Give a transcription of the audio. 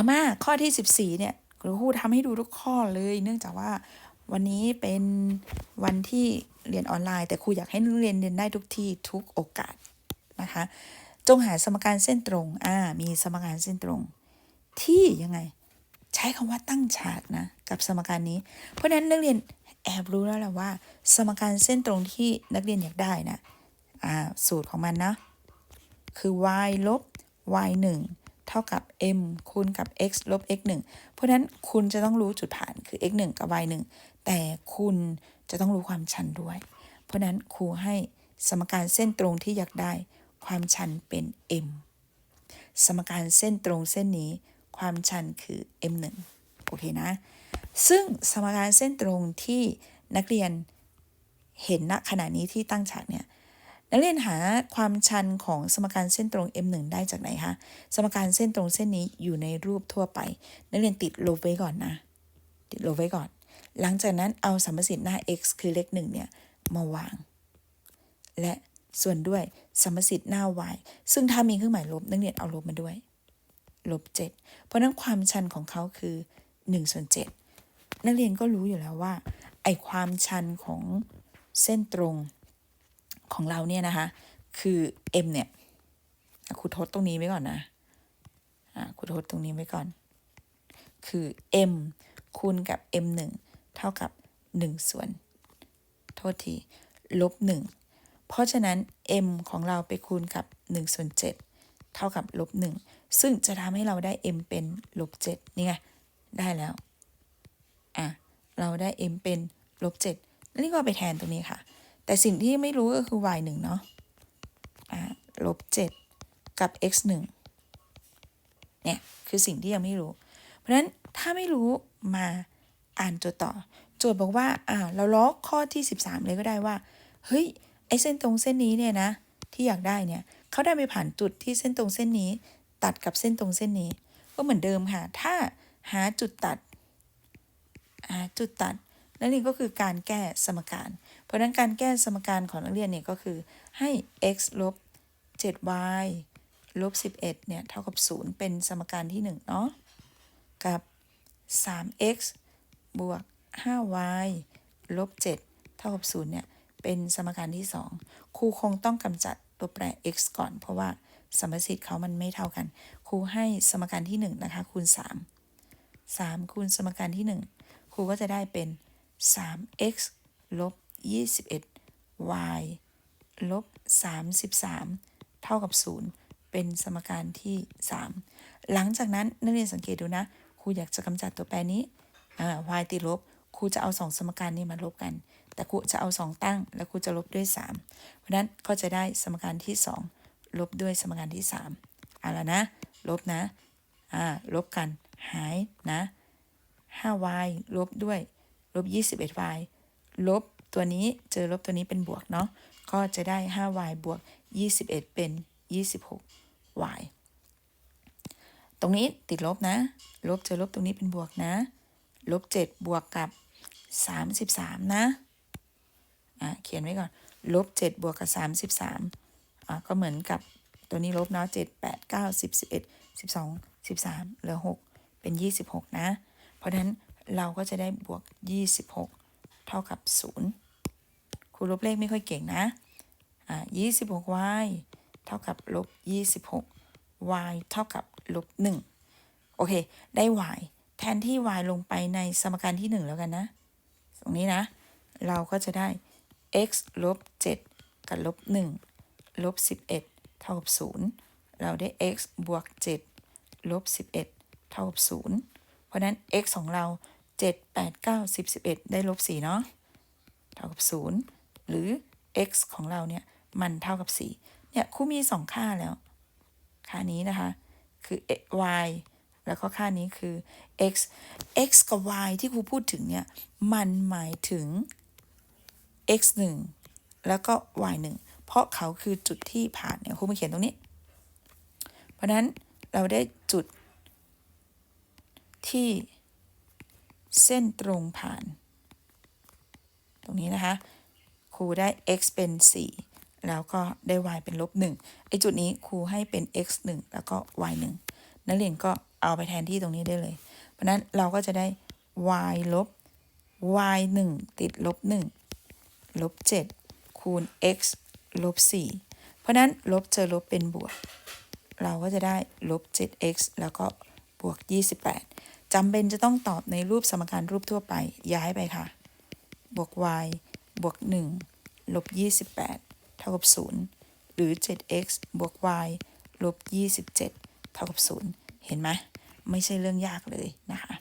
ต่อมาข้อที่ 14 เนี่ยครูทำให้ดูทุกข้อเลย เนื่องจากว่าวันนี้เป็นวันที่เรียนออนไลน์ แต่ครูอยากให้นักเรียนเรียนได้ทุกที่ทุกโอกาสนะคะ จงหาสมการเส้นตรงอ่ามีสมการเส้นตรง ที่ยังไง ใช้คำว่าตั้งฉากนะ กับสมการนี้ เพราะนั้นนักเรียนแอบรู้แล้วแหละว่า สมการเส้นตรงที่นักเรียนอยากได้นะอ่าสูตรของมันนะ คือ y ลบ y 1 เท่ากับ m คูณกับ x ลบ x 1เพราะฉะนั้นคุณจะต้องรู้จุดผ่านคือ x 1กับ y 1แต่คุณจะต้องรู้ความชันด้วย เพราะฉะนั้นครูให้สมการเส้นตรงที่อยากได้ ความชันเป็น m สมการเส้นตรงเส้นนี้ความชันคือ m 1โอเคนะ ซึ่งสมการเส้นตรงที่นักเรียนเห็นณขณะนี้ที่ตั้งฉากเนี่ย นักเรียนหาความชันของสมการเส้นตรง m1 ได้จากไหนคะสมการเส้นตรงเส้นนี้อยู่ในรูปทั่วไป นักเรียนติดลบไว้ก่อนนะ ติดลบไว้ก่อน หลังจากนั้นเอาสัมประสิทธิ์หน้า x คือเลขหนึ่งเนี่ยมาวาง และส่วนด้วยสัมประสิทธิ์หน้า y ซึ่งถ้ามีเครื่องหมายลบนักเรียนเอาลบมาด้วยลบ7เพราะฉะนั้นความชันของเขาคือ1ส่วน7นักเรียนก็รู้อยู่แล้วว่าไอความชันของเส้นตรง ของเราเนี่ยนะคะ คือ m เนี่ยครูทดตรงนี้ไว้ก่อนนะอ่าครูทดตรงนี้ไว้ก่อน คือ m คูณกับ m 1เท่ากับ 1 ส่วน โทษที ลบ 1 เพราะฉะนั้น m ของเราไปคูณกับ1ส่วน7เท่ากับลบ 1 ซึ่งจะทำให้เราได้ m เป็นลบ7นี่ไง ได้แล้ว อะ เราได้ m เป็นลบ7นี่ก็ไปแทนตรงนี้ค่ะ แต่สิ่งที่ไม่รู้ก็คือ y 1เนาะอะลบ7กับ x 1เนี่ย คือสิ่งที่ยังไม่รู้ เพราะฉะนั้นถ้าไม่รู้มาอ่านโจทย์ต่อ โจทย์บอกว่าอ่าเราล้อข้อที่ 13 เลยก็ได้ว่า เฮ้ย ไอเส้นตรงเส้นนี้เนี่ยนะ ที่อยากได้เนี่ยเขาได้ไปผ่านจุดที่เส้นตรงเส้นนี้ ตัดกับเส้นตรงเส้นนี้ ก็เหมือนเดิมค่ะ ถ้าหาจุดตัดหาจุดตัด นั่นเองก็คือการแก้สมการ เพราะฉะนั้นการแก้สมการของนักเรียนเนี่ยก็คือให้ x ลบ 7y ลบ 11 เนี่ย เท่ากับ 0 เป็นสมการที่ 1 เนาะ กับ 3x บวก 5y ลบ 7 เท่ากับ 0 เนี่ย เป็นสมการที่ 2 ครูคงต้องกำจัดตัวแปร x ก่อน เพราะว่าสมสิทธิ์เขามันไม่เท่ากัน ครูให้สมการที่ 1 นะคะ คูณ 3 3 คูณสมการที่ 1 ครูก็จะได้เป็น 3x ลบ 21y ลบ 33 เท่ากับ 0 เป็นสมการที่ 3 หลังจากนั้นนักเรียนสังเกตดูนะครูอยากจะกำจัดตัวแปรนี้ y ติดลบครูจะเอาสองสมการนี้มาลบกัน แต่ครูจะเอาสองตั้ง แล้วครูจะลบด้วย 3 เพราะนั้นก็จะได้สมการที่ 2 ลบด้วยสมการที่ 3เอาละนะ ลบนะ อ่า ลบกัน หายนะ 5y ลบด้วย ลบ 21y ลบตัวนี้เจอลบตัวนี้เป็นบวกเนาะก็จะได้ 5y บวก 21 เป็น 26y ตรงนี้ติดลบนะ ลบเจอลบตรงนี้เป็นบวกนะ ลบ 7 บวกกับ 33 นะอะเขียนไว้ก่อน ลบ 7 บวกกับ 33อะก็เหมือนกับตัวนี้ลบเนาะ 7 8 9 10 11 12 13 เหลือ 6 เป็น 26 นะ เพราะฉะนั้น เราก็จะได้บวก 26 เท่ากับ 0 ครูลบเลขไม่ค่อยเก่งนะอะ 26y เท่ากับลบ 26 y เท่ากับลบ 1 โอเค ได้ y แทนที่ y ลงไปในสมการที่ 1 แล้วกันนะ ตรงนี้นะ เราก็จะได้ x ลบ 7 กับลบ 1 ลบ 11 เท่ากับ 0 เราได้ x บวก 7 ลบ 11 เท่ากับ 0 เพราะนั้น x ของเรา 7 8 9 10 11 ได้ลบ4เนาะเท่ากับ 0 หรือ x ของเราเนี่ย มันเท่ากับ 4 เนี่ยครูมี 2 ค่าแล้ว ค่านี้นะคะ คือ y แล้วก็ค่านี้คือ x x กับ y ที่ครูพูดถึงเนี่ย มันหมายถึง x 1แล้วก็ y 1เพราะเขาคือจุดที่ผ่านเนี่ยครูมาเขียนตรงนี้ เพราะนั้นเราได้จุดที่ เส้นตรงผ่าน ตรงนี้นะคะครูได้ x เป็น 4 แล้วก็ได้ y เป็นลบ1ไอจุดนี้ครูให้เป็น x 1 แล้วก็ y 1นักเรียนก็เอาไปแทนที่ตรงนี้ได้เลย เพราะนั้นเราก็จะได้ y ลบ y 1 ติดลบ 1 ลบ 7 คูณ x ลบ 4 เพราะฉะนั้นลบเจอลบเป็นบวก เราก็จะได้ลบ 7x แล้วก็บวก 28 จำเป็นจะต้องตอบในรูปสมการรูปทั่วไป ย้ายไปค่ะ บวก y บวก 1 ลบ 28 เท่ากับ 0 หรือ 7x บวก y ลบ 27 เท่ากับ 0 เห็นไหม ไม่ใช่เรื่องยากเลยนะคะ